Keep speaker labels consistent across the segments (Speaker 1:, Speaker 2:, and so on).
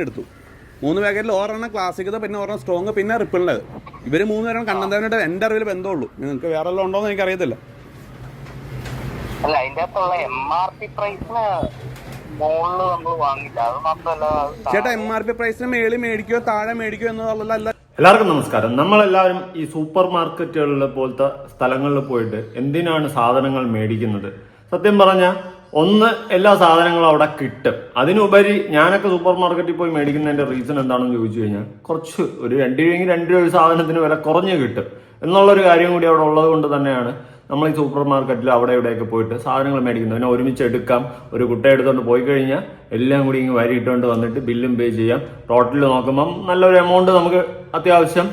Speaker 1: എടുത്തു. മൂന്ന് പാക്കറ്റിൽ ഒരെണ്ണം ക്ലാസിക്കത് പിന്നെ ഒരെണ്ണം സ്ട്രോങ് പിന്നെ റിപ്പിളിന്റെത് ഇവർ മൂന്ന് പേരും കണ്ണന്തവനായിട്ട് എന്റെ അറിവിൽ ബന്ധമുള്ളൂ. നിങ്ങൾക്ക് വേറെ എല്ലാം ഉണ്ടോ എന്ന് എനിക്കറിയത്തില്ല.
Speaker 2: അല്ല അതിന്റെ അകത്തുള്ള എം ആർ പി പ്രൈസിന് മുകളിൽ നമ്മൾ വാങ്ങില്ല അത് മാത്രമല്ല അത് താ-
Speaker 1: ചേട്ടാ എം ആർ പി പ്രൈസിന് മേളിൽ മേടിക്കോ താഴെ മേടിക്കോ എന്നുള്ളതല്ല
Speaker 3: എല്ലാവർക്കും നമസ്കാരം. നമ്മളെല്ലാവരും ഈ സൂപ്പർ മാർക്കറ്റുകളിൽ പോലത്തെ സ്ഥലങ്ങളിൽ പോയിട്ട് എന്തിനാണ് സാധനങ്ങൾ മേടിക്കുന്നത്? സത്യം പറഞ്ഞാൽ ഒന്ന് എല്ലാ സാധനങ്ങളും അവിടെ കിട്ടും. അതിനുപരി ഞാനൊക്കെ സൂപ്പർ മാർക്കറ്റിൽ പോയി മേടിക്കുന്നതിന്റെ റീസൺ എന്താണെന്ന് ചോദിച്ചു കഴിഞ്ഞാൽ കുറച്ച് ഒരു രണ്ട് രൂപയെങ്കിൽ രണ്ട് രൂപ ഒരു സാധനത്തിന് വില കുറഞ്ഞ് കിട്ടും. എന്നുള്ളൊരു കാര്യം കൂടി അവിടെ ഉള്ളത് കൊണ്ട് തന്നെയാണ് നമ്മൾ ഈ സൂപ്പർ മാർക്കറ്റിൽ അവിടെ ഇവിടെയൊക്കെ പോയിട്ട് സാധനങ്ങൾ മേടിക്കുന്നത്. പിന്നെ ഒരുമിച്ച് എടുക്കാം. ഒരു കുട്ട എടുത്തുകൊണ്ട് പോയി കഴിഞ്ഞാൽ എല്ലാം കൂടി ഇങ്ങ് വരിയിട്ടുകൊണ്ട് വന്നിട്ട് ബില്ലും പേ ചെയ്യാം. ടോട്ടൽ നോക്കുമ്പം നല്ലൊരു എമൗണ്ട് നമുക്ക് അത്യാവശ്യം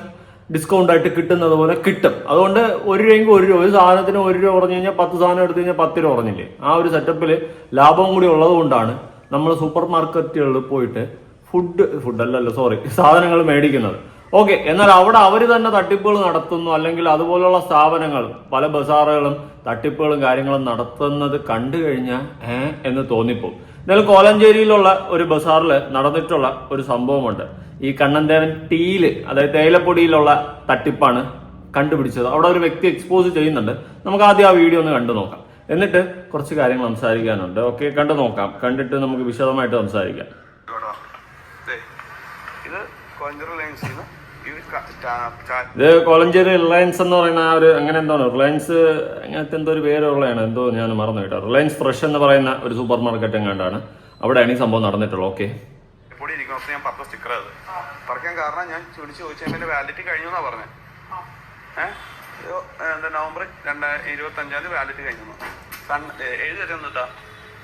Speaker 3: ഡിസ്കൗണ്ട് ആയിട്ട് കിട്ടുന്നത് പോലെ കിട്ടും. അതുകൊണ്ട് ഒരു രൂപയ്ക്ക് ഒരു രൂപ. ഒരു സാധനത്തിന് ഒരു രൂപ കുറഞ്ഞു കഴിഞ്ഞാൽ പത്ത് സാധനം എടുത്തു കഴിഞ്ഞാൽ പത്ത് രൂപ കുറഞ്ഞില്ലേ? ആ ഒരു സെറ്റപ്പിൽ ലാഭം കൂടി ഉള്ളതുകൊണ്ടാണ് നമ്മൾ സൂപ്പർ മാർക്കറ്റുകളിൽ പോയിട്ട് ഫുഡ് ഫുഡ് അല്ലല്ലോ സോറി സാധനങ്ങൾ മേടിക്കുന്നത്. ഓക്കെ എന്നാൽ അവിടെ അവർ തന്നെ തട്ടിപ്പുകൾ നടത്തുന്നു. അല്ലെങ്കിൽ അതുപോലുള്ള സ്ഥാപനങ്ങൾ പല ബസാറുകളും തട്ടിപ്പുകളും കാര്യങ്ങളും നടത്തുന്നത് കണ്ടു കഴിഞ്ഞാൽ ഏ എന്ന് തോന്നിപ്പോകും. എന്നാലും കോലഞ്ചേരിയിലുള്ള ഒരു ബസാറിൽ നടന്നിട്ടുള്ള ഒരു സംഭവമുണ്ട്. ഈ കണ്ണന്തേവൻ ടീയിൽ അതായത് തേയിലപ്പൊടിയിലുള്ള തട്ടിപ്പാണ് കണ്ടുപിടിച്ചത്. അവിടെ ഒരു വ്യക്തി എക്സ്പോസ് ചെയ്യുന്നുണ്ട്. നമുക്ക് ആദ്യം ആ വീഡിയോ ഒന്ന് കണ്ടു നോക്കാം. എന്നിട്ട് കുറച്ച് കാര്യങ്ങൾ സംസാരിക്കാനുണ്ട്. ഓക്കെ കണ്ടു നോക്കാം. കണ്ടിട്ട് നമുക്ക് വിശദമായിട്ട് സംസാരിക്കാം.
Speaker 4: ഇത് ഇത്
Speaker 3: കോലഞ്ചേരി റിലയൻസ് എന്ന് പറയുന്ന ആ ഒരു അങ്ങനെ എന്താണ് റിലയൻസ് അങ്ങനത്തെ എന്തോ ഒരു പേരുള്ളതാണ് എന്തോ ഞാൻ മറന്നു കേട്ടോ. റിലയൻസ് ഫ്രഷ് എന്ന് പറയുന്ന ഒരു സൂപ്പർ മാർക്കറ്റ് എങ്ങാണ്ടാണ്. അവിടെയാണ് ഈ സംഭവം നടന്നിട്ടുള്ളത്. ഓക്കെ.
Speaker 4: ഞാൻ പത്ത് സ്റ്റിക്കർ അത്. പറിക്കാൻ കാരണം ഞാൻ വിളിച്ച് വാലിഡിറ്റി കഴിഞ്ഞു എന്നാ പറഞ്ഞത് ഏഹ് എന്താ നവംബർ രണ്ട് ഇരുപത്തി അഞ്ചാം തീയതി വാലിഡിറ്റി കഴിഞ്ഞു കണ്ണ് ഏ- എഴുതി വെച്ചാ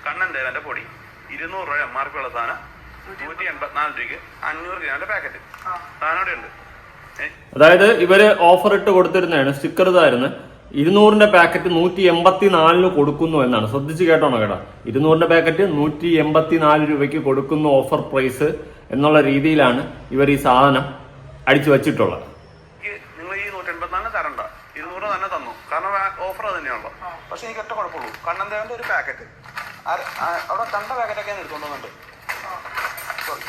Speaker 4: കണ്ണൻ ദേവന്റെ പൊടി? ഇരുന്നൂറ് രൂപ എം ആർ പി ഉള്ള സാധനം. നൂറ്റി എൺപത്തിനാല് രൂപയ്ക്ക് അഞ്ഞൂറ് ഗ്രാമിന്റെ പാക്കറ്റ് സാധനം അവിടെ ഉണ്ട്
Speaker 3: അതായത് ഇവർ ഓഫർ ഇട്ട് കൊടുത്തിരുന്നതാണ് സ്റ്റിക്കർ ഇതായിരുന്നു. ഇരുന്നൂറിന്റെ പാക്കറ്റ് നൂറ്റി എൺപത്തി നാലിന് കൊടുക്കുന്നു എന്നാണ്. ശ്രദ്ധിച്ച് കേട്ടോണോ കേട്ടോ? ഇരുന്നൂറിന്റെ പാക്കറ്റ് നൂറ്റി എൺപത്തി നാല് രൂപയ്ക്ക് കൊടുക്കുന്നു ഓഫർ പ്രൈസ് എന്നുള്ള രീതിയിലാണ് ഇവർ ഈ സാധനം അടിച്ചു വച്ചിട്ടുള്ളത്.
Speaker 4: നിങ്ങൾ ഈ നൂറ്റി എൺപത്തിനാലിന് തരണ്ട. ഇരുന്നൂറ് തന്നെ തന്നു. കാരണം ഓഫർ തന്നെയാണല്ലോ പക്ഷെ എനിക്ക് ഒറ്റ കുഴപ്പമുള്ളൂ. കണ്ണന്തേവന്റെ ഒരു പാക്കറ്റ് അവിടെ കണ്ട പാക്കറ്റൊക്കെ ഞാൻ സോറി.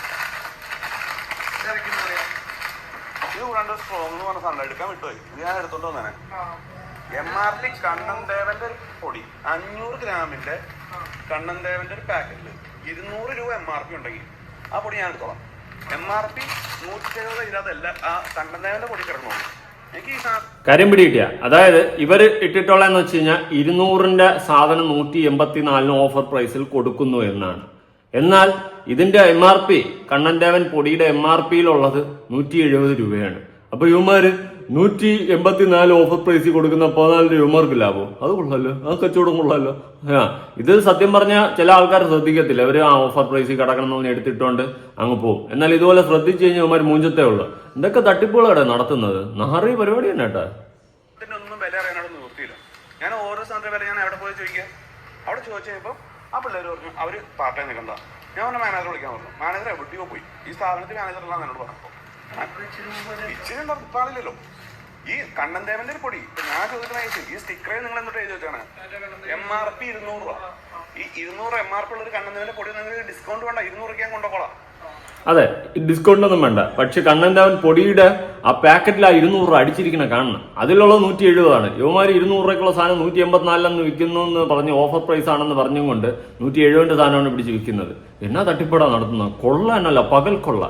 Speaker 4: ഇത് കൂടാണ്ട് സ്ട്രോങ് എന്ന് പറഞ്ഞ സാധനം എടുക്കാൻ വിട്ടുപോയി. ഇത് ഞാൻ എടുത്തോണ്ട് വന്നേ എം ആർ ടി കണ്ണൻ ദേവന്റെ ഒരു പൊടി. അഞ്ഞൂറ് ഗ്രാമിന്റെ കണ്ണൻ ദേവന്റെ ഒരു പാക്കറ്റിൽ ഇരുന്നൂറ് രൂപ എം ആർ പി ഉണ്ടെങ്കിൽ ആ പൊടി ഞാൻ എടുത്തോളാം. എം ആർ പി നൂറ്റി എഴുപത് ഇതിനകത്തല്ല ആ കണ്ണൻ ദേവന്റെ പൊടി കിടക്കണോ? കാര്യം പിടി കിട്ടിയ
Speaker 3: കാര്യം പിടികിട്ടിയ. അതായത് ഇവർ ഇട്ടിട്ടുള്ളതെന്ന് വെച്ച് കഴിഞ്ഞാൽ ഇരുന്നൂറിന്റെ സാധനം നൂറ്റി എൺപത്തിനാലിന് ഓഫർ പ്രൈസിൽ കൊടുക്കുന്നു എന്നാണ്. എന്നാൽ ഇതിന്റെ എം ആർ പി കണ്ണൻദേവൻ പൊടിയുടെ എം ആർ പിയിലുള്ളത് നൂറ്റി എഴുപത് രൂപയാണ്. അപ്പൊ ഇവന്മാര് നൂറ്റി എൺപത്തിനാല് ഓഫർ പ്രൈസിൽ കൊടുക്കുന്ന പതിനാല് രൂപ ലാഭം. അത് കൊള്ളാലോ. ആ കച്ചവടം കൊള്ളാലോ. ആ ഇത് സത്യം പറഞ്ഞാൽ ചില ആൾക്കാർ ശ്രദ്ധിക്കത്തില്ല. അവർ ആ ഓഫർ പ്രൈസിൽ കിടക്കണം എന്ന് പറഞ്ഞ് എടുത്തിട്ടുണ്ട് അങ്ങ് പോകും എന്നാൽ ഇതുപോലെ ശ്രദ്ധിച്ചു കഴിഞ്ഞാൽ ഇവന്മാർ മൂഞ്ചത്തേ ഉള്ളൂ. ഇതൊക്കെ തട്ടിപ്പുകളാണ് നടത്തുന്നത്. നാറി പരിപാടി തന്നെ കേട്ടാ.
Speaker 4: ഞാൻ ഓരോ സാധനത്തിന്റെ വില ഞാൻ അവിടെ പോയി ചോദിക്കാം? അവിടെ ചോദിച്ചു കഴിഞ്ഞപ്പോൾ ആ പിള്ളേർ പറഞ്ഞു അവർ പാർട്ടി നിൽക്കണ്ട. ഞാൻ പറഞ്ഞ മാനേജർ വിളിക്കാൻ പറഞ്ഞു. മാനേജർ എവിടെയോ പോയി. ഈ സ്ഥാപനത്തിൽ മാനേജർ എല്ലാം എന്നോട് പറഞ്ഞു ഉണ്ടാവില്ലല്ലോ ഈ കണ്ണൻദേവന്റെ ഒരു പൊടി. ഞാൻ ചോദിക്കുന്ന ഈ സ്റ്റിക്കറിൽ നിങ്ങൾ എന്നിട്ട് എഴുതി വെച്ചാണ് എം ആർ പി ഇരുന്നൂറ് രൂപ. ഈ ഇരുന്നൂറ് എം ആർ പി ഉള്ള ഒരു കണ്ണൻദേവന്റെ പൊടി നിങ്ങൾ ഡിസ്കൗണ്ട് വേണ്ട. ഇരുന്നൂറ് ഞാൻ കൊണ്ടുപോകോളാം
Speaker 3: അതെ ഡിസ്കൗണ്ട് ഒന്നും വേണ്ട. പക്ഷെ കണ്ണന്റെ അവൻ പൊടിയുടെ ആ പാക്കറ്റിൽ ആ ഇരുന്നൂറ് രൂപ അടിച്ചിരിക്കണ കാണണം. അതിലുള്ള നൂറ്റി എഴുപതാണ് യുവമാര് ഇരുന്നൂറ് രൂപയ്ക്കുള്ള സാധനം നൂറ്റി എൺപത്തിനാലിലെന്ന് വിൽക്കുന്നു എന്ന് പറഞ്ഞ് ഓഫർ പ്രൈസ് ആണെന്ന് പറഞ്ഞുകൊണ്ട് നൂറ്റി എഴുപതിന്റെ സാധനമാണ് പിടിച്ച് വിൽക്കുന്നത്. എന്നാ തട്ടിപ്പടാ നടത്തുന്നത്? കൊള്ളാനല്ല പകൽ കൊള്ള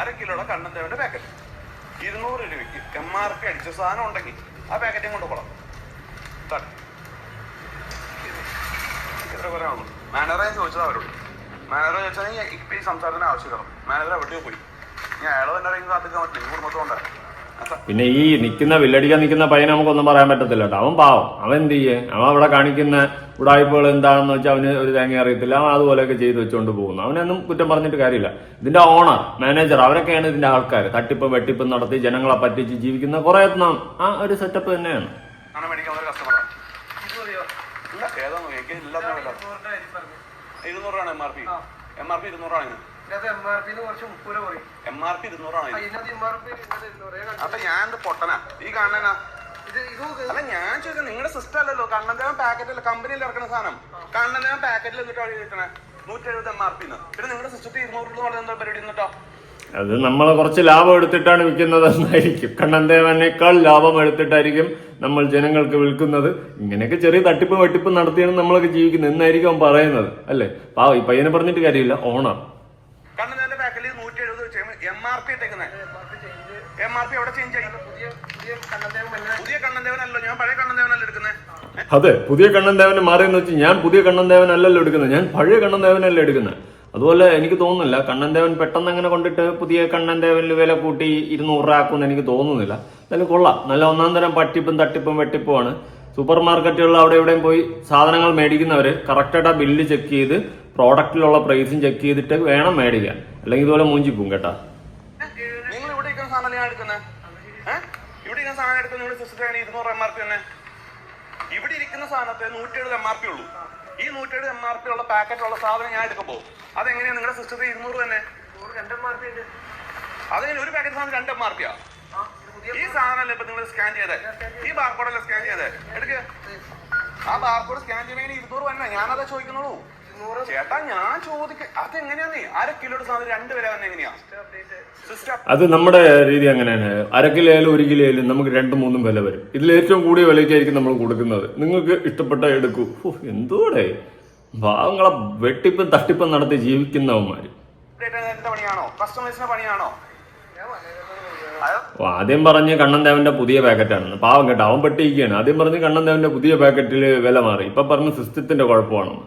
Speaker 4: അര കിലോയുടെ കണ്ണൻദേവന്റെ പാക്കറ്റ് ഇരുന്നൂറ് രൂപയ്ക്ക് എം ആർ പി അടിച്ച സാധനം ഉണ്ടെങ്കിൽ ആ പാക്കറ്റും പറയാനുള്ളൂ മാനേജറെ ഞാൻ ചോദിച്ചത് അവരോട്. മാനേജറെ ചോദിച്ചാൽ എനിക്ക് ഈ സംസാരത്തിന് ആവശ്യമില്ല മാനേജർ എവിടെയോ പോയി. ഞാൻ അയാളെ തന്നെ ഇറങ്ങി കാത്തിക്കാൻ പറ്റില്ല. ഇങ്ങനെ മൊത്തം ഉണ്ടായിരുന്നു
Speaker 3: പിന്നെ ഈ നിൽക്കുന്ന വില്ലടിക്കാൻ നിൽക്കുന്ന പയ്യനെ നമുക്കൊന്നും പറയാൻ പറ്റത്തില്ല കേട്ടോ. അവൻ പാവം. അവൻ എന്ത് ചെയ്യേ? അവൻ അവിടെ കാണിക്കുന്ന ഉടായ്പകൾ എന്താണെന്ന് വെച്ചാൽ അവന് ഒരു തേങ്ങ അറിയത്തില്ല. അവൻ അതുപോലെയൊക്കെ ചെയ്ത് വെച്ചുകൊണ്ട് പോകുന്നു. അവനൊന്നും കുറ്റം പറഞ്ഞിട്ട് കാര്യമില്ല. ഇതിന്റെ ഓണർ മാനേജർ അവരൊക്കെയാണ് ഇതിന്റെ ആൾക്കാർ തട്ടിപ്പ് വെട്ടിപ്പ് നടത്തി ജനങ്ങളെ പറ്റിച്ച് ജീവിക്കുന്ന കുറെ എണ്ണം ആ ഒരു സെറ്റപ്പ് തന്നെയാണ്.
Speaker 4: ഇരുന്നൂറാണ് M R P M R P ഇരുന്നൂറാണ്.
Speaker 5: M R P
Speaker 4: ഇരുന്നൂറാണ് അപ്പൊ ഞാൻ പൊട്ടനാ. ഈ കാണാനാ അല്ല ഞാൻ ചോദിക്കുന്നത് നിങ്ങളുടെ സിസ്റ്റം അല്ലല്ലോ. കണ്ണന്തേവൻ പാക്കറ്റിൽ കമ്പനിയിൽ ഇറക്കുന്ന സാധനം. കണ്ണന്തേവൻ പാക്കറ്റിൽ എന്നിട്ടാണ് കിട്ടണേ? നൂറ്റി എഴുപത് എം ആർ പി പിന്നെ നിങ്ങളുടെ സിസ്റ്റത്തിൽ ഇരുന്നൂറ് പറയുന്ന പരിപാടി എന്നിട്ടോ
Speaker 3: അത് നമ്മൾ കുറച്ച് ലാഭം എടുത്തിട്ടാണ് വിൽക്കുന്നത് എന്നായിരിക്കും. കണ്ണന്തേവനേക്കാൾ ലാഭം എടുത്തിട്ടായിരിക്കും നമ്മൾ ജനങ്ങൾക്ക് വിൽക്കുന്നത്. ഇങ്ങനെയൊക്കെ ചെറിയ തട്ടിപ്പ് വെട്ടിപ്പ് നടത്തിയാണ് നമ്മളൊക്കെ ജീവിക്കുന്നത് എന്നായിരിക്കും അവൻ പറയുന്നത് അല്ലേ? പാവ ഈ പയ്യനെ പറഞ്ഞിട്ട് കാര്യമില്ല ഓണർ
Speaker 4: കണ്ണന്റെ പാക്കിൽ നൂറ്റി എഴുപത് വെച്ച് M R P M R P എവിടെ ചേഞ്ച് ആയി?
Speaker 5: പുതിയ
Speaker 4: കണ്ണന്തേവനല്ലോ ഞാൻ പഴയ കണ്ണന്തേവനല്ല എടുക്കുന്നത്
Speaker 3: അതെ പുതിയ കണ്ണൻ ദേവനെ മാറിയെന്ന് വെച്ച് ഞാൻ പുതിയ കണ്ണൻ ദേവൻ അല്ലല്ലോ എടുക്കുന്നത്. ഞാൻ പഴയ കണ്ണൻ ദേവനല്ലേ എടുക്കുന്നത്. അതുപോലെ എനിക്ക് തോന്നുന്നില്ല. കണ്ണൻ ദേവൻ പെട്ടെന്ന് അങ്ങനെ കൊണ്ടിട്ട് പുതിയ കണ്ണൻ ദേവനിൽ വില കൂട്ടി ഇരുന്നൂറ് ആക്കുമെന്ന് എനിക്ക് തോന്നുന്നില്ല. എന്തായാലും കൊള്ളാം. നല്ല ഒന്നാം തരം പട്ടിപ്പും തട്ടിപ്പും വെട്ടിപ്പുമാണ്. സൂപ്പർ മാർക്കറ്റുകളിൽ അവിടെ ഇവിടെയും പോയി സാധനങ്ങൾ മേടിക്കുന്നവർ കറക്റ്റായിട്ട് ആ ബില്ല് ചെക്ക് ചെയ്ത് പ്രോഡക്റ്റിലുള്ള പ്രൈസും ചെക്ക് ചെയ്തിട്ട് വേണം മേടിക്കാൻ. അല്ലെങ്കിൽ ഇതുപോലെ മൂഞ്ചിപ്പും കേട്ടാ.
Speaker 4: നിങ്ങൾ ഇവിടെ സാധനം ഇവിടെ സാധനം ഇവിടെ ഇരിക്കുന്ന സാധനത്തെ നൂറ്റി എഴുപത് എം ആർ പി ഉള്ളൂ. ഈ നൂറ്റി എഴുപത് എം ആർ പി ഉള്ള പാക്കറ്റ് ഉള്ള സാധനം ഞാൻ എടുക്കുമ്പോൾ അതെങ്ങനെയാണ് നിങ്ങളുടെ സിസ്റ്റത്തിൽ ഇരുന്നൂറ് തന്നെ? അതെങ്ങനെ ഒരു പാക്കറ്റ് സാധനം രണ്ട് എം ആർ പിയാ ഈ സാധനം ഇപ്പൊ നിങ്ങൾ സ്കാൻ ചെയ്തേ? ഈ ബാർക്കോഡല്ല സ്കാൻ ചെയ്തേ? എടുക്ക്. ആ ബാർക്കോഡ് സ്കാൻ ചെയ്യണമെങ്കിൽ ഇരുന്നൂറ് തന്നെ. ഞാനതാ ചോദിക്കുന്നുള്ളൂ. ചേട്ടാ ഞാൻ ചോദിക്ക അതെങ്ങനെയാന്നേ? അര കിലോയുടെ സാധനം രണ്ട് തന്നെ എങ്ങനെയാ?
Speaker 3: അത് നമ്മുടെ രീതി അങ്ങനെയാണ്. അര കിലോ ആയാലും ഒരു കിലോ ആയാലും നമുക്ക് രണ്ടും മൂന്നും വില വരും. ഇതിൽ ഏറ്റവും കൂടിയ വിലയ്ക്കായിരിക്കും നമ്മൾ കൊടുക്കുന്നത്. നിങ്ങൾക്ക് ഇഷ്ടപ്പെട്ട എടുക്കൂ. എന്തോടെ? ഭാവങ്ങളെ വെട്ടിപ്പും തട്ടിപ്പും നടത്തി ജീവിക്കുന്നവന്മാര്.
Speaker 4: എന്റെ പണിയാണോ? കസ്റ്റമേഴ്സിന്റെ പണിയാണോ? അത്
Speaker 3: ആദ്യം പറഞ്ഞ് കണ്ണൻദേവന്റെ പുതിയ പാക്കറ്റാണ്. പാവം കേട്ടോ അവൻ പെട്ടിരിക്കുകയാണ്. ആദ്യം പറഞ്ഞ് കണ്ണൻദേവന്റെ പുതിയ പാക്കറ്റിൽ വില മാറി. ഇപ്പൊ പറഞ്ഞ് സിസ്റ്റത്തിന്റെ കുഴപ്പമാണെന്ന്.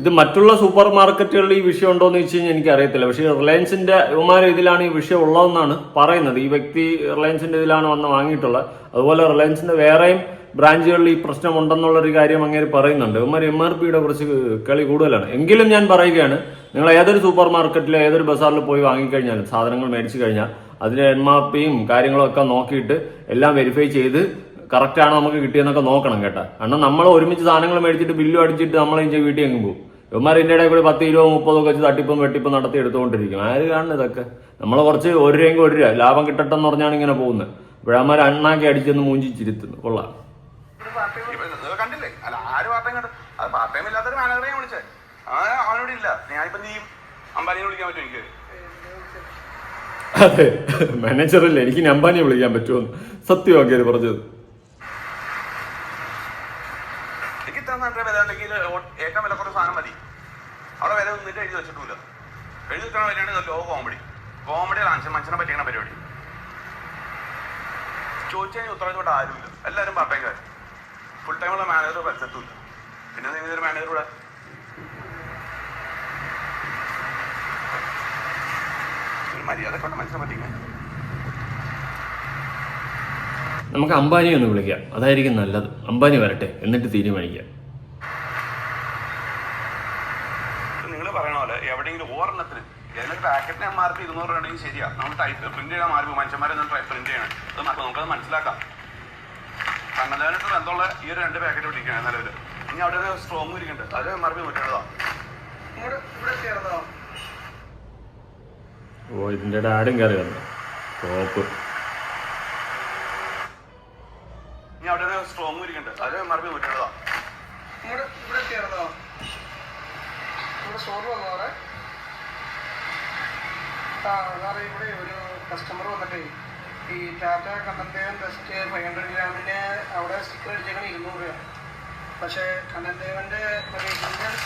Speaker 4: ഇത്
Speaker 3: മറ്റുള്ള സൂപ്പർ മാർക്കറ്റുകളിൽ ഈ വിഷയം ഉണ്ടോ എന്ന് വെച്ച് കഴിഞ്ഞാൽ എനിക്ക് അറിയത്തില്ല പക്ഷേ റിലയൻസിന്റെ ഇവമാരെ ഇതിലാണ് ഈ വിഷയം ഉള്ളതെന്നാണ് പറയുന്നത്. ഈ വ്യക്തി റിലയൻസിന്റെ ഇതിലാണ് വന്ന് വാങ്ങിയിട്ടുള്ളത്. അതുപോലെ റിലയൻസിന്റെ വേറെയും ബ്രാഞ്ചുകളിൽ ഈ പ്രശ്നം ഉണ്ടെന്നുള്ളൊരു കാര്യം അങ്ങനെ പറയുന്നുണ്ട്. ഇവന്മാർ എം ആർ പിയുടെ കുറച്ച് കളി കൂടുതലാണ്. എങ്കിലും ഞാൻ പറയുകയാണ് നിങ്ങൾ ഏതൊരു സൂപ്പർ മാർക്കറ്റിലോ ഏതൊരു ബസാറിൽ പോയി വാങ്ങിക്കഴിഞ്ഞാലും സാധനങ്ങൾ മേടിച്ചു കഴിഞ്ഞാൽ അതിന്റെ എം ആർ പിയും കാര്യങ്ങളും ഒക്കെ നോക്കിയിട്ട് എല്ലാം വെരിഫൈ ചെയ്ത് കറക്റ്റ് ആണോ നമുക്ക് കിട്ടിയെന്നൊക്കെ നോക്കണം കേട്ടാ. കാരണം നമ്മൾ ഒരുമിച്ച് സാധനങ്ങൾ മേടിച്ചിട്ട് ബില്ലും അടിച്ചിട്ട് നമ്മൾ ഇഞ്ചെ വീട്ടിൽ എങ്ങും പോകും. ഇവന്മാർ ഇതിന്റെ ഇടയിൽ കൂടി പത്ത് ഇരുപത് മുപ്പതോ ഒക്കെ വെച്ച് തട്ടിപ്പും വെട്ടിപ്പും നടത്തി എടുത്തുകൊണ്ടിരിക്കും. ആര് കാണുന്നത് ഇതൊക്കെ? നമ്മൾ കുറച്ച് ഒരു രൂപയെങ്കിൽ ഒരു രൂപ. ലാഭം കിട്ടട്ടെ എന്ന് പറഞ്ഞാണ് ഇങ്ങനെ പോകുന്നത് ഇപ്പോഴന്മാർ അണ്ണാക്കി അടിച്ചെന്ന് മൂഞ്ചിച്ചിരുത്തുന്നു. കൊള്ളാം.
Speaker 4: കണ്ടില്ലേ? അല്ല ആര് പാർട്ട് ടൈം കണ്ടു? അത് പാർട്ട് ടൈം ഇല്ലാത്തൊരു മാനേജറെ ഞാൻ വിളിച്ചേ. ആ അവനോട് ഇല്ല. ഞാനിപ്പോ എന്ത് അമ്പാനിയെ വിളിക്കാൻ പറ്റും എനിക്ക്?
Speaker 3: അതെ. മാനേജറല്ലേ എനിക്ക് നമ്പാനിയെ വിളിക്കാൻ പറ്റുമെന്ന് സത്യമാക്കിയത് പറഞ്ഞത്.
Speaker 4: എഴുതി വെച്ചിട്ടില്ല എഴുതി വെക്കണ പരിപാടി ലോ കോമഡി കോമഡി മനുഷ്യൻ മനുഷ്യനെ പറ്റിക്കണ പരിപാടി. ചോദിച്ചു കഴിഞ്ഞാൽ ഉത്തരവാദിത്തോട്ട് ആരുമില്ല. എല്ലാവരും പാർട്ട് ഫുൾ ടൈമുള്ള മാനേജർ പരിസരത്തുമില്ല പിന്നെ നിങ്ങൾ ഒരു മാനേജർ ഒരു മര്യാദ കൊണ്ട് മനുഷ്യനെ പറ്റിക്കാൻ
Speaker 3: നമുക്ക് അംബാനി ഒന്ന് വിളിക്കാം. അതായിരിക്കും നല്ലത്. അംബാനി വരട്ടെ. എന്നിട്ട് തീരുമാനിക്കാം
Speaker 4: നിങ്ങൾ പറയണ പോലെ എവിടെയെങ്കിലും ഓരെണ്ണത്തിന് ഏതൊരു ആർ ഇരുന്നൂറ് രൂപയാണെങ്കിൽ ശരിയാ. നമ്മൾ ടൈപ്പ് പ്രിന്റ് ചെയ്യണം മാർക്ക് മനുഷ്യന്മാരെ പ്രിന്റ് ചെയ്യണം. അത് മക്ക- നമുക്കത് മനസ്സിലാക്കാം. കണ്ണതാനത്ത് ബന്ധമുള്ള ഈ ഒരു രണ്ട് പാക്കറ്റ് പിടിക്കണം നിലവിൽ ഇനി അവിടെ ഒരു സ്ട്രോങ് ഇരിക്കുന്നുണ്ട്. അത് മാർക്ക് ആർ പി
Speaker 3: ഓ ഇതിന്റെ ഡാഡും കയറി വന്നു ടോപ്പ്
Speaker 4: ഇനി അവിടെ ഒരു സ്ട്രോങ് ഇരിക്കുന്നുണ്ട്. അത് എം ആർ പി നൂറ്റെഴുതാം
Speaker 5: ഇങ്ങോട്ട് ഇവിടെ ചേർന്നോ ഇവിടെ സ്റ്റോർ വന്നോ സാറേ ഇവിടെ ഒരു കസ്റ്റമർ വന്നിട്ടേ ഈ Tata Kannan Devan best five hundred ഗ്രാമിന് അവിടെ സ്റ്റിക്കർ അടിച്ചേക്കണ ഇരുന്നൂറ് രൂപ. പക്ഷേ കണ്ണന്തേവന്റെ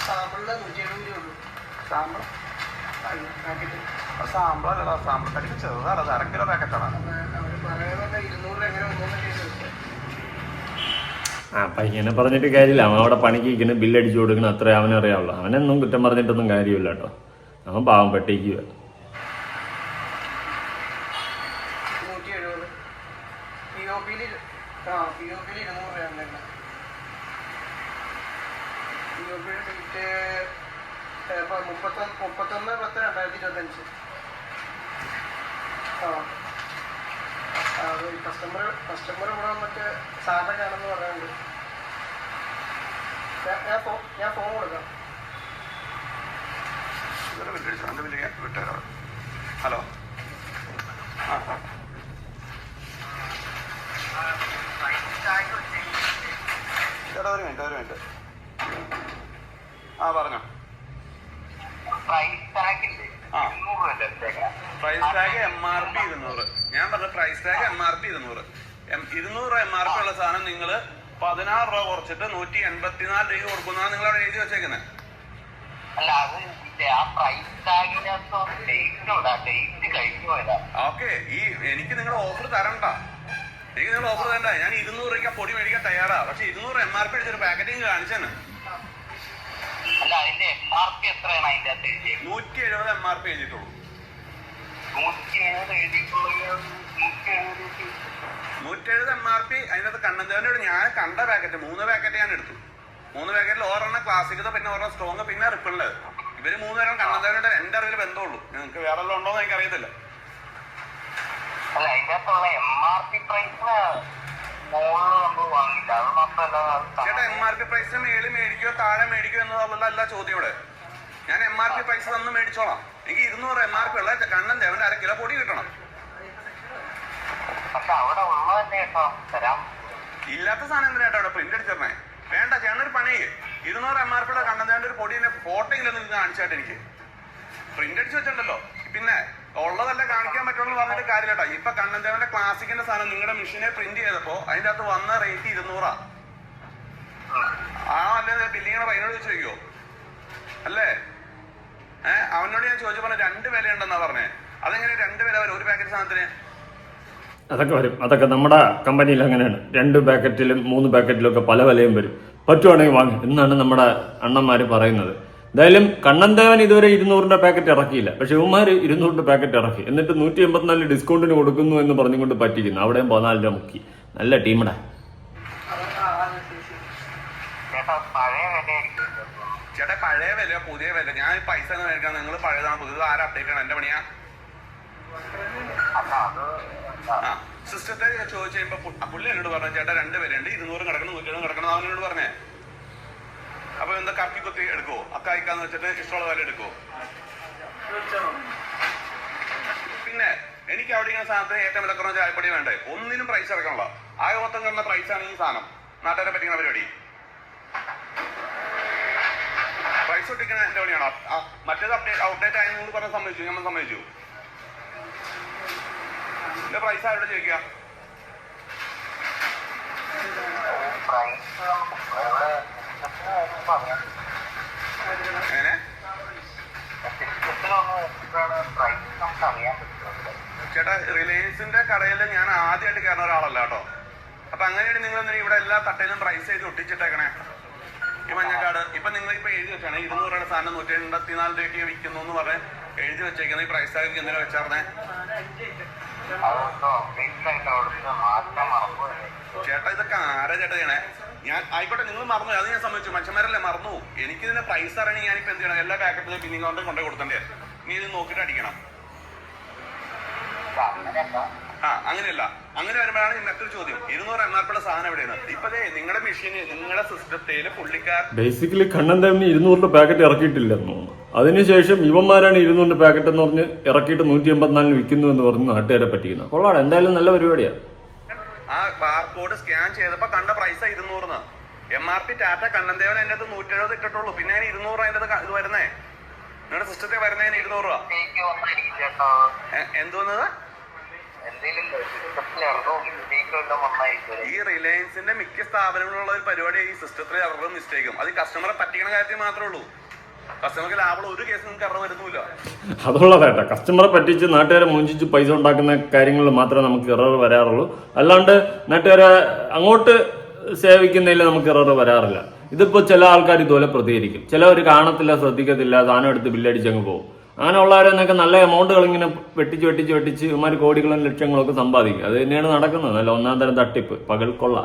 Speaker 5: സാമ്പിളിൽ നൂറ്റി എഴുപത് രൂപ ഉള്ളൂ. സാമ്പിൾ പാക്കറ്റ്
Speaker 4: സാമ്പിളല്ല സാമ്പിൾ കടിക്ക് ചെറുതാണ് അത് അര കിലോ പാക്കറ്റാണ്
Speaker 5: അവർ പറയുന്നത് ഇരുന്നൂറ് എങ്ങനെ
Speaker 3: പറഞ്ഞിട്ട് കാര്യമില്ല. അവൻ അവിടെ പണിക്ക് ഇരിക്കുന്നു ബില്ലടിച്ചു കൊടുക്കണം അത്രേ അവനറിയാവുള്ളൂ. അവനൊന്നും കുറ്റം പറഞ്ഞിട്ടൊന്നും കാര്യമില്ല കേട്ടോ. അവൻ പാവം പെട്ടേക്കുക
Speaker 5: നൂറ്റി എഴുപത് പി ഒ പിയിൽ ആ പി ഒ പിയിൽ ഇരുന്നൂറ് രൂപ ഉണ്ട് പി ഒ പിയുടെ ഡേറ്റ് മുപ്പത്തൊന്ന് മുപ്പത്തൊന്ന് പത്ത് രണ്ടായിരത്തി ഇരുപത്തഞ്ച് ആ അത് കസ്റ്റമർ കസ്റ്റമർ ഇവിടെ വന്നിട്ട് സാധനം കാണുമെന്ന് പറയുന്നുണ്ട് ഞാൻ- ഞാൻ ഫോ ഞാൻ ഫോൺ കൊടുക്കാം
Speaker 4: വലിയ വിട്ടുതരാം ഹലോ. ആ. ചേട്ടാ ഒരു മിനിറ്റ് ഒരു മിനിറ്റ്. ആ പറഞ്ഞോ.
Speaker 2: Price
Speaker 4: tag M R P ഇരുന്നൂറ്. ഞാൻ പറഞ്ഞ price tag M R P ഇരുന്നൂറ്. ഇരുന്നൂറ് എം ആർ പി ഉള്ള സാധനം നിങ്ങൾ പതിനാറ് രൂപ കുറച്ചിട്ട് നൂറ്റി എൺപത്തിനാല് രൂപ കൊടുക്കുന്നതാണ് നിങ്ങൾ അവിടെ എഴുതി വെച്ചേക്കുന്നത്
Speaker 2: അല്ല അത് ഇല്ലേ, ആ പ്രൈസ് ടാഗിനകത്ത് ഡേറ്റ് ഉണ്ട് ആ ഡേറ്റ് കഴിഞ്ഞു പോയതാ
Speaker 4: ഓക്കെ ഈ എനിക്ക് നിങ്ങൾ ഓഫർ തരണ്ട. എനിക്ക് നിങ്ങൾ ഓഫർ തരണ്ട. ഞാൻ ഇരുന്നൂറ് രൂപയ്ക്ക് പൊടി മേടിക്കാൻ തയ്യാറാ. പക്ഷെ ഇരുന്നൂറ് എം ആർ പി അടിച്ചൊരു പാക്കറ്റിങ് കാണിച്ചാണ് നൂറ്റി എഴുപത് എം ആർ പി എഴുതിയിട്ടുള്ളൂ
Speaker 2: നൂറ്റി എഴുപത് എഴുതിയിട്ടുള്ളത് നൂറ്റി എഴുപത് രൂപ
Speaker 4: നൂറ്റി എഴുപത് എം ആർ പി അതിനകത്ത് കണ്ണന്തേവനോട് ഞാൻ കണ്ട പാക്കറ്റ് മൂന്ന് പാക്കറ്റ് ഞാൻ എടുത്തു. മൂന്ന് പാക്കറ്റിൽ ഓരോണ്ണം ക്ലാസിക്കത് പിന്നെ ഓരോ സ്ട്രോങ് പിന്നെ റിപ്പിൾ ഇവർ മൂന്ന് മൂന്നുപേരും കണ്ണന്തേവനോട് എന്റെ അറിവിൽ ബന്ധമുള്ളൂ. നിങ്ങൾക്ക് വേറെ ഉണ്ടോ എന്ന് എനിക്ക് അറിയത്തില്ല
Speaker 2: അല്ല അതിനകത്തുള്ള എം ആർ പി പ്രൈസിന് മുകളിൽ നമ്മൾ വാങ്ങില്ല അത് മാത്രമല്ല അത്
Speaker 4: ചേട്ടാ എം ആർ പി പ്രൈസിന് മേളിൽ മേടിക്കോ താഴെ മേടിക്കോ എന്നുള്ളതല്ല ചോദ്യം ഇവിടെ. ഞാൻ എം ആർ പി പ്രൈസ് തന്ന് മേടിച്ചോളാം. എനിക്ക് ഇരുന്നൂറ് എം ആർ പി ഉള്ള കണ്ണൻ ദേവന്റെ അര കിലോ പൊടി കിട്ടണം.
Speaker 2: പക്ഷെ അവിടെ കേട്ടോ തരാം.
Speaker 4: ഇല്ലാത്ത സാധനം എന്തിനാട്ടോ അവിടെ പ്രിന്റ് അടിച്ചിരണേ വേണ്ട ചേട്ടൻ ഒരു പണി. ഇരുന്നൂറ് എം ആർ പിയുടെ കണ്ണൻ ദേവന്റെ ഒരു പൊടി ഫോട്ടോ ഇല്ലെന്ന് കാണിച്ചാട്ടെ കാണിച്ചായിട്ട് എനിക്ക്. പ്രിന്റ് അടിച്ച് വെച്ചിട്ടുണ്ടല്ലോ. പിന്നെ ഉള്ളതല്ല കാണിക്കാൻ പറ്റുള്ളൂ പറഞ്ഞിട്ട് കാര്യമില്ല ഇപ്പൊ കണ്ണൻദേവന്റെ ക്ലാസിക്കിന്റെ സാധനം നിങ്ങളുടെ മെഷീനെ പ്രിന്റ് ചെയ്തപ്പോ അതിന്റെ അകത്ത് വന്ന റേറ്റ് ഇരുന്നൂറാ. ആ അല്ലെ ബില്ലിങ്ങനെ പൈനോട് ചോദിച്ചു ചോദിക്കോ അല്ലേ? ഏഹ് അവനോട് ഞാൻ ചോദിച്ചു പറഞ്ഞ രണ്ട് വില ഉണ്ടെന്നാ പറഞ്ഞേ. അതെങ്ങനെ രണ്ട് വില വരും? ഒരു പാക്കറ്റ് സാധനത്തിന്?
Speaker 3: അതൊക്കെ വരും. അതൊക്കെ നമ്മുടെ കമ്പനിയിൽ അങ്ങനെയാണ്. രണ്ട് പാക്കറ്റിലും മൂന്ന് പാക്കറ്റിലും ഒക്കെ പല വിലയും വരും. പറ്റുവാണെങ്കിൽ വാങ്ങും. എന്നാണ് നമ്മുടെ അണ്ണന്മാർ പറയുന്നത്. എന്തായാലും കണ്ണൻദേവൻ ഇതുവരെ ഇരുന്നൂറിന്റെ പാക്കറ്റ് ഇറക്കിയില്ല. പക്ഷെ ഇവന്മാർ ഇരുന്നൂറിന്റെ പാക്കറ്റ് ഇറക്കി. എന്നിട്ട് നൂറ്റി എൺപത്തിനാല് ഡിസ്കൗണ്ടിന് കൊടുക്കുന്നു എന്ന് പറഞ്ഞുകൊണ്ട് പറ്റിക്കുന്നു. അവിടെയും പതിനാല് രൂപ മുക്കി. നല്ല ടീമടാ.
Speaker 2: ചേട്ടാ പഴയ
Speaker 4: വില പുതിയ വില. ഞാൻ പൈസ ഒന്നും മേടിക്കാൻ നിങ്ങൾ പഴയതാണ്. പുതിയത് ആരും അപ്ഡേറ്റ് ആണ് എന്റെ പണിയാ? സിസ്റ്റത്തെ ചോദിച്ചു കഴിയുമ്പോ പു- ആ പുള്ളി എന്നോട് പറഞ്ഞു ചേട്ടാ രണ്ട് വിലയുണ്ട്. ഇരുന്നൂറ് കിടക്കണം നൂറ്റി കിടക്കണം അവനോട് എന്നോട് പറഞ്ഞേ. അപ്പൊ എന്താ കറക്കി കുത്തി എടുക്കുവോ? അക്കായിക്കാന്ന് വെച്ചിട്ട് ഇഷ്ടമുള്ള വില എടുക്കുവോ? പിന്നെ എനിക്ക് അവിടെ ഇങ്ങനെ സാധനത്തിന് ഏറ്റവും വില കുറഞ്ഞ ചായപ്പൊടി വേണ്ടേ? ഒന്നിനും പ്രൈസ് ഇറക്കണല്ലോ. ആകെ മൊത്തം കിടന്ന ആണ് ഈ സാധനം. നാട്ടുകാരെ പറ്റിക്കുന്ന പരിപാടി. പ്രൈസ് ഒട്ടിക്കണ എന്റെ പണിയാണോ? മറ്റേത് അപ്ഡേറ്റ് ഔട്ട്ഡേറ്റ് ആയെന്ന് പറഞ്ഞ സമ്മതിച്ചു. നമ്മൾ സമ്മതിച്ചു. എന്റെ പ്രൈസ് ആരോട് ചോദിക്കുക
Speaker 2: പ്രൈസ്
Speaker 4: എങ്ങനെ? ചേട്ടാ റിലയൻസിന്റെ കടയിൽ ഞാൻ ആദ്യമായിട്ട് കയറുന്ന ഒരാളല്ല കേട്ടോ. അപ്പൊ അങ്ങനെയാണ് നിങ്ങൾ ഇവിടെ എല്ലാ തട്ടയിലും പ്രൈസ് ചെയ്ത് ഒട്ടിച്ചിട്ടേക്കണേ? ഈ മഞ്ഞക്കാട്. ഇപ്പൊ നിങ്ങൾ ഇപ്പൊ എഴുതി വെച്ചാണ്. ഇരുന്നൂറ് രൂപയുടെ സാധനം നൂറ്റി എൺപത്തിനാല് രൂപയ്ക്ക് വിൽക്കുന്നു എന്ന് പറഞ്ഞ് എഴുതി വെച്ചേക്കുന്ന ഈ പ്രൈസ് ആക്കി എന്തിനാ വെച്ചാർന്നേ? ചേട്ടാ ഇതൊക്കെ ആരാ ചേട്ടാ ചെയ്യണേ? ഞാൻ ആയിക്കോട്ടെ നിങ്ങൾ മറന്നു അത് ഞാൻ സംബന്ധിച്ചു മനുഷ്യന്മാരല്ലേ മറന്നു എനിക്ക് ഇതിന്റെ പ്രൈസ് അറിയണമെങ്കിൽ ഞാനിപ്പോ എന്ത് ചെയ്യണം? എല്ലാ പാക്കറ്റിലും പിന്നെ കൗണ്ടറിൽ കൊണ്ടേ കൊടുത്തണ്ടേ? നീ ഇത് നോക്കിട്ട് അടിക്കണം. ആ അങ്ങനെയല്ല. അങ്ങനെ വരുമ്പോഴാണ് മറ്റൊരു ചോദ്യം. ഇരുന്നൂറ് എം ആർ പിയുടെ സാധനം എവിടെയാണ്? ഇപ്പതേ നിങ്ങളുടെ മെഷീന് നിങ്ങളുടെ സിസ്റ്റത്തിൽ പുള്ളിക്കാർ
Speaker 3: ബേസിക്കലി കണ്ണൻ തമ്മിൽ ഇരുന്നൂറിന്റെ പാക്കറ്റ് ഇറക്കിയിട്ടില്ലെന്നു അതിനുശേഷം ഇവന്മാരാണ് ഇരുന്നൂറിന്റെ പാക്കറ്റ് എന്ന് പറഞ്ഞ് ഇറക്കിയിട്ട് നൂറ്റി എൺപത്തിനാലിന് വിൽക്കുന്നു എന്ന് പറഞ്ഞ് നാട്ടുകാരെ പറ്റിക്കുന്നത് കൊള്ളാണ് എന്തായാലും നല്ല പരിപാടിയാണ്
Speaker 4: ആ ബാർകോഡ് സ്കാൻ ചെയ്തപ്പോ കണ്ട price ഇരുന്നൂറിന്. M R P Tata Kannan Devan അകത്ത് നൂറ്റി എഴുപത് ഇട്ടിട്ടുള്ളൂ. പിന്നെ ഞാൻ ഇരുന്നൂറ് അതിന്റെ അകത്ത് ഇത് വരുന്നേ. നിങ്ങളുടെ സിസ്റ്റത്തിൽ വരുന്നതിന് ഇരുന്നൂറ് രൂപ. എന്തോന്നത് ഈ റിലയൻസിന്റെ മിക്ക സ്ഥാപനങ്ങളിലുള്ള ഒരു പരിപാടി ഈ സിസ്റ്റത്തിൽ അവരുടെ മിസ്റ്റേക്കും അത് കസ്റ്റമറെ പറ്റിക്കണ കാര്യത്തിൽ മാത്രമേ ഉള്ളൂ. കസ്റ്റമർക്ക് ലാഭമുള്ള ഒരു കേസ് നിങ്ങൾക്ക് എറർ വരുന്നില്ല
Speaker 3: അതുള്ളതായിട്ടാ. കസ്റ്റമറെ പറ്റിച്ച് നാട്ടുകാരെ മുഞ്ചിച്ച് പൈസ ഉണ്ടാക്കുന്ന കാര്യങ്ങളിൽ മാത്രമേ നമുക്ക് ഇറർ വരാറുള്ളൂ. അല്ലാണ്ട് നാട്ടുകാരെ അങ്ങോട്ട് സേവിക്കുന്നതിൽ നമുക്ക് ഇറർ വരാറില്ല. ഇതിപ്പോൾ ചില ആൾക്കാർ ഇതുപോലെ പ്രതികരിക്കും. ചിലവർ കാണത്തില്ല ശ്രദ്ധിക്കത്തില്ല സാധനം എടുത്ത് ബില്ലടിച്ചങ്ങ് പോകും. അങ്ങനെയുള്ളവരെന്നൊക്കെ നല്ല എമൗണ്ടുകൾ ഇങ്ങനെ വെട്ടിച്ച് വെട്ടിച്ച് വെട്ടിച്ച് ഇമാര് കോടികളും ലക്ഷങ്ങളൊക്കെ സമ്പാദിക്കും. അത് തന്നെയാണ് നടക്കുന്നത്. നല്ല ഒന്നാം തരം തട്ടിപ്പ്. പകൽ കൊള്ള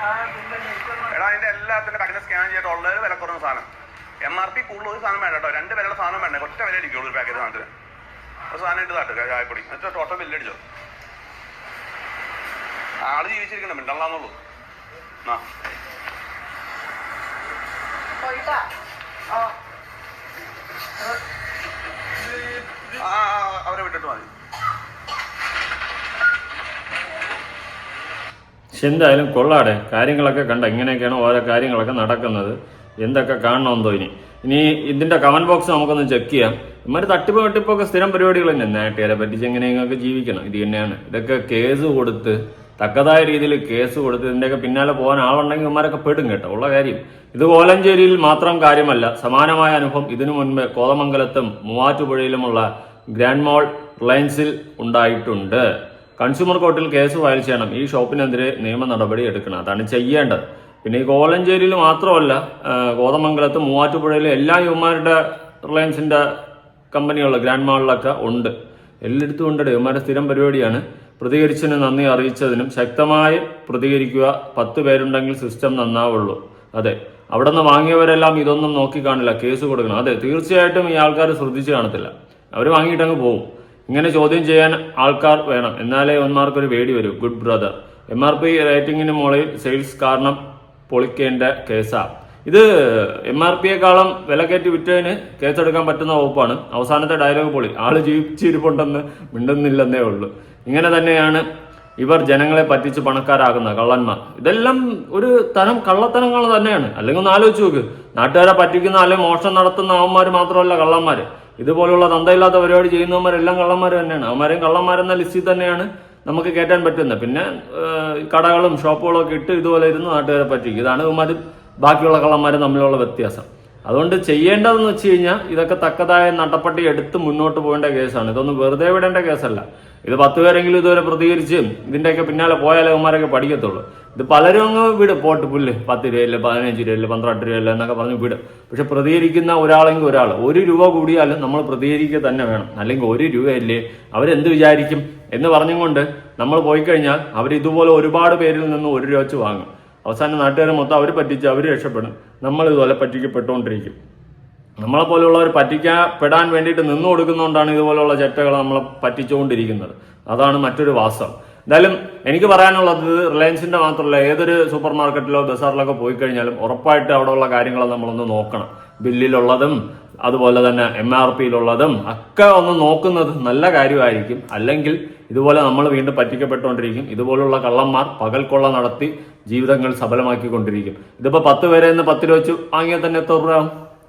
Speaker 5: ആ, ഇത്
Speaker 4: എടാ അതിന്റെ എല്ലാത്തിന്റെ പാക്കറ്റ് സ്കാൻ ചെയ്തിട്ട് ഉള്ളത് വില കുറഞ്ഞ സാധനം എം ആർ പി കൂടുതൽ ഒരു സാധനം വേണ്ട കേട്ടോ രണ്ട് വിലയുടെ സാധനം വേണ്ട ഒറ്റ വില ഇരിക്കുള്ളൂ ഒരു പാക്കറ്റ് സാധനത്തിന്? അപ്പൊ സാധനം ഇട്ട് താട്ട് ചായപ്പൊടി. എന്നിട്ട് ടോട്ടൽ ബില്ലടിച്ചോ ആൾ ജീവിച്ചിരിക്കണം മിണ്ടല്ലാന്നുള്ളൂ ആ. ആ, ആ, അവരെ വിട്ടിട്ട് മതി.
Speaker 3: പക്ഷെ എന്തായാലും കൊള്ളാടെ. കാര്യങ്ങളൊക്കെ കണ്ട ഇങ്ങനെയൊക്കെയാണ് ഓരോ കാര്യങ്ങളൊക്കെ നടക്കുന്നത്. എന്തൊക്കെ കാണണമെന്നോ ഇനി? ഇനി ഇതിന്റെ കമന്റ് ബോക്സ് നമുക്കൊന്ന് ചെക്ക് ചെയ്യാം. ഇമാര് തട്ടിപ്പ് വെട്ടിപ്പൊക്കെ സ്ഥിരം പരിപാടികൾ തന്നെ. നാട്ടുകാരെ പറ്റിച്ച് എങ്ങനെയൊക്കെ ജീവിക്കണം? ഇത് തന്നെയാണ്. ഇതൊക്കെ കേസ് കൊടുത്ത് തക്കതായ രീതിയിൽ കേസ് കൊടുത്ത് ഇതിന്റെയൊക്കെ പിന്നാലെ പോകാൻ ആളുണ്ടെങ്കിൽ ഇമാരൊക്കെ പെടും കേട്ടോ. ഉള്ള കാര്യം. ഇത് കോലഞ്ചേരിയിൽ മാത്രം കാര്യമല്ല. സമാനമായ അനുഭവം ഇതിനു മുൻപ് കോതമംഗലത്തും മൂവാറ്റുപുഴയിലുമുള്ള ഗ്രാൻഡ് മോൾ റിലയൻസിൽ ഉണ്ടായിട്ടുണ്ട്. കൺസ്യൂമർ കോർട്ടിൽ കേസ് ഫയൽ ചെയ്യണം. ഈ ഷോപ്പിനെതിരെ നിയമ നടപടി എടുക്കണം. അതാണ് ചെയ്യേണ്ടത്. പിന്നെ ഈ കോലഞ്ചേരിയിൽ മാത്രമല്ല കോതമംഗലത്ത് മൂവാറ്റുപുഴയിലും എല്ലാ യുവമാരുടെ റിലയൻസിന്റെ കമ്പനികളിൽ ഗ്രാൻഡ് മാളിലൊക്കെ ഉണ്ട്. എല്ലായിടത്തും ഉണ്ട് യുവമാരുടെ സ്ഥിരം പരിപാടിയാണ്. പ്രതികരിച്ചതിന് നന്ദി അറിയിച്ചതിനും ശക്തമായി പ്രതികരിക്കുക. പത്ത് പേരുണ്ടെങ്കിൽ സിസ്റ്റം നന്നാവുള്ളൂ. അതെ അവിടെ നിന്ന് വാങ്ങിയവരെല്ലാം ഇതൊന്നും നോക്കി കാണില്ല കേസ് കൊടുക്കണം. അതെ തീർച്ചയായിട്ടും ഈ ആൾക്കാർ ശ്രദ്ധിച്ചു കാണത്തില്ല. അവർ വാങ്ങിയിട്ടങ്ങ് പോകും ഇങ്ങനെ ചോദ്യം ചെയ്യാൻ ആൾക്കാർ വേണം. എന്നാലേ ഒന്മാർക്കൊരു വേടി വരൂ. Good brother M R P റേറ്റിംഗിന് മുകളിൽ സെയിൽസ് കാരണം പൊളിക്കേണ്ട കേസാണ് ഇത് എം ആർ പിയെക്കാളും വില കയറ്റി വിറ്റതിന് കേസെടുക്കാൻ പറ്റുന്ന വകുപ്പാണ്. അവസാനത്തെ ഡയലോഗ് പൊളി. ആൾ ജീവിച്ചിരിപ്പുണ്ടെന്ന് മിണ്ടുന്നില്ലെന്നേ ഉള്ളൂ. ഇങ്ങനെ തന്നെയാണ് ഇവർ ജനങ്ങളെ പറ്റിച്ച് പണക്കാരാകുന്ന കള്ളന്മാർ. ഇതെല്ലാം ഒരു തരം കള്ളത്തനങ്ങൾ തന്നെയാണ്. അല്ലെങ്കിൽ ഒന്ന് ആലോചിച്ച് നോക്ക്. നാട്ടുകാരെ പറ്റിക്കുന്ന അല്ലെങ്കിൽ മോഷണം നടത്തുന്ന അവന്മാർ മാത്രമല്ല കള്ളന്മാർ ഇതുപോലുള്ള തന്തയില്ലാത്ത പരിപാടി ചെയ്യുന്നവന്മാരെല്ലാം കള്ളന്മാർ തന്നെയാണ്. അവന്മാരെയും കള്ളന്മാരെന്ന ലിസ്റ്റിൽ തന്നെയാണ് നമുക്ക് കയറ്റാൻ പറ്റുന്ന. പിന്നെ കടകളും ഷോപ്പുകളും ഒക്കെ ഇട്ട് ഇതുപോലെ ഇരുന്ന് നാട്ടുകാരെ പറ്റിക്കും. ഇതാണ് ഇവന്മാർ ബാക്കിയുള്ള കള്ളന്മാരും തമ്മിലുള്ള വ്യത്യാസം. അതുകൊണ്ട് ചെയ്യേണ്ടതെന്ന് വെച്ച് കഴിഞ്ഞാൽ ഇതൊക്കെ തക്കതായ നട്ടപ്പട്ടി എടുത്ത് മുന്നോട്ട് പോകേണ്ട കേസാണ്. ഇതൊന്നും വെറുതെ വിടേണ്ട കേസല്ല. ഇത് പത്ത് പേരെങ്കിലും ഇതുവരെ പ്രതികരിച്ച് ഇതിന്റെയൊക്കെ പിന്നാലെ പോയാലേ അവന്മാരൊക്കെ പഠിക്കത്തുള്ളൂ. ഇത് പലരും അങ്ങ് വിടും. പോട്ട് പുല്ല് പത്ത് രൂപയില്ല പതിനഞ്ച് രൂപയില്ല പന്ത്രണ്ട് രൂപയില്ല എന്നൊക്കെ പറഞ്ഞ് വിടും. പക്ഷെ പ്രതികരിക്കുന്ന ഒരാളെങ്കിൽ ഒരാൾ ഒരു രൂപ കൂടിയാലും നമ്മൾ പ്രതികരിക്കുക തന്നെ വേണം. അല്ലെങ്കിൽ ഒരു രൂപയല്ലേ അവരെന്ത് വിചാരിക്കും എന്ന് പറഞ്ഞുകൊണ്ട് നമ്മൾ പോയി കഴിഞ്ഞാൽ അവർ ഇതുപോലെ ഒരുപാട് പേരിൽ നിന്ന് ഒരു രൂപ വെച്ച് വാങ്ങും. അവസാനം നാട്ടുകാരെ മൊത്തം അവർ പറ്റിച്ച് അവർ രക്ഷപ്പെടും. നമ്മൾ ഇതുപോലെ പറ്റിക്കപ്പെട്ടുകൊണ്ടിരിക്കും. നമ്മളെ പോലെയുള്ളവർ പറ്റിക്കപ്പെടാൻ വേണ്ടിയിട്ട് നിന്നു കൊടുക്കുന്നതുകൊണ്ടാണ് ഇതുപോലുള്ള ചെറ്റകൾ നമ്മളെ പറ്റിച്ചുകൊണ്ടിരിക്കുന്നത്. അതാണ് മറ്റൊരു വാസ്തവം എന്തായാലും എനിക്ക് പറയാനുള്ളത് റിലയൻസിന്റെ മാത്രമല്ല ഏതൊരു സൂപ്പർ മാർക്കറ്റിലോ ബസാറിലൊക്കെ പോയി കഴിഞ്ഞാലും ഉറപ്പായിട്ട് അവിടെയുള്ള കാര്യങ്ങൾ നമ്മളൊന്ന് നോക്കണം. ബില്ലിലുള്ളതും അതുപോലെ തന്നെ എം ആർ പിയിലുള്ളതും ഒക്കെ ഒന്ന് നോക്കുന്നത് നല്ല കാര്യമായിരിക്കും. അല്ലെങ്കിൽ ഇതുപോലെ നമ്മൾ വീണ്ടും പറ്റിക്കപ്പെട്ടുകൊണ്ടിരിക്കും. ഇതുപോലുള്ള കള്ളന്മാർ പകൽക്കൊള്ള നടത്തി ജീവിതങ്ങൾ സഫലമാക്കിക്കൊണ്ടിരിക്കും ഇതിപ്പോ പത്ത് പേരെ നിന്ന് രൂപ വെച്ച് വാങ്ങിയാൽ തന്നെ എത്ര രൂപ?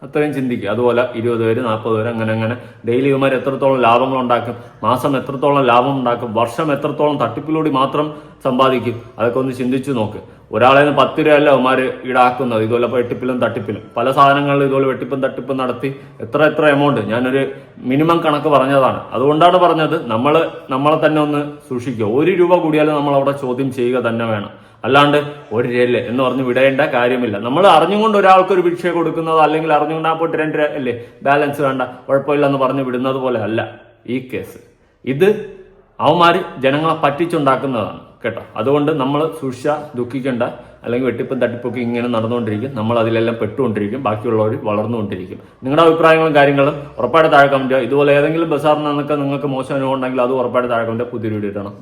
Speaker 3: അത്രയും ചിന്തിക്കുക അതുപോലെ ഇരുപത് പേര് നാൽപ്പത് പേര് അങ്ങനെ അങ്ങനെ. ഡെയിലി ഇവന്മാർ എത്രത്തോളം ലാഭങ്ങൾ ഉണ്ടാക്കും? മാസം എത്രത്തോളം ലാഭം ഉണ്ടാക്കും? വർഷം എത്രത്തോളം തട്ടിപ്പിലൂടെ മാത്രം സമ്പാദിക്കും? അതൊക്കെ ഒന്ന് ചിന്തിച്ചു നോക്ക്. ഒരാളെ നിന്ന് പത്ത് രൂപയല്ല അവന്മാർ ഈടാക്കുന്നത്? ഇതുപോലെ വെട്ടിപ്പിലും തട്ടിപ്പിലും. പല സാധനങ്ങളിൽ ഇതുപോലെ വെട്ടിപ്പും തട്ടിപ്പും നടത്തി എത്ര എത്ര എമൗണ്ട് ഞാനൊരു മിനിമം കണക്ക് പറഞ്ഞതാണ്. അതുകൊണ്ടാണ് പറഞ്ഞത് നമ്മൾ നമ്മളെ തന്നെ ഒന്ന് സൂക്ഷിക്കുക. ഒരു രൂപ കൂടിയാലും നമ്മൾ അവിടെ ചോദ്യം ചെയ്യുക തന്നെ വേണം. അല്ലാണ്ട് ഒരു രൂപയല്ലേ എന്ന് പറഞ്ഞ് വിടേണ്ട കാര്യമില്ല. നമ്മൾ അറിഞ്ഞുകൊണ്ട് ഒരാൾക്ക് ഒരു ഭിക്ഷ കൊടുക്കുന്നത് അല്ലെങ്കിൽ അറിഞ്ഞുകൊണ്ട് ആ പോയിട്ട് രണ്ട് രൂപ അല്ലേ? ബാലൻസ് വേണ്ട. കുഴപ്പമില്ല എന്ന് പറഞ്ഞ് വിടുന്നത് പോലെ അല്ല ഈ കേസ് ഇത് അവന്മാർ ജനങ്ങളെ പറ്റിച്ചുണ്ടാക്കുന്നതാണ്. കേട്ടോ. അതുകൊണ്ട് നമ്മൾ സൂക്ഷിച്ച ദുഃഖിക്കേണ്ട. അല്ലെങ്കിൽ വെട്ടിപ്പും തട്ടിപ്പൊക്കെ ഇങ്ങനെ നടന്നുകൊണ്ടിരിക്കും. നമ്മൾ അതിലെല്ലാം പെട്ടുകൊണ്ടിരിക്കും. ബാക്കിയുള്ളവർ വളർന്നുകൊണ്ടിരിക്കും. നിങ്ങളുടെ അഭിപ്രായങ്ങളും കാര്യങ്ങളും ഉറപ്പായിട്ട് താഴെ ചെയ്യുക. ഇതുപോലെ ഏതെങ്കിലും ബസാറിൽ നിന്നൊക്കെ നിങ്ങൾക്ക് മോശം അനുഭവം ഉണ്ടെങ്കിൽ അത് ഉറപ്പായിട്ട് താഴെ കമന്റ് പുതിയ വീഡിയോ ഇടണം.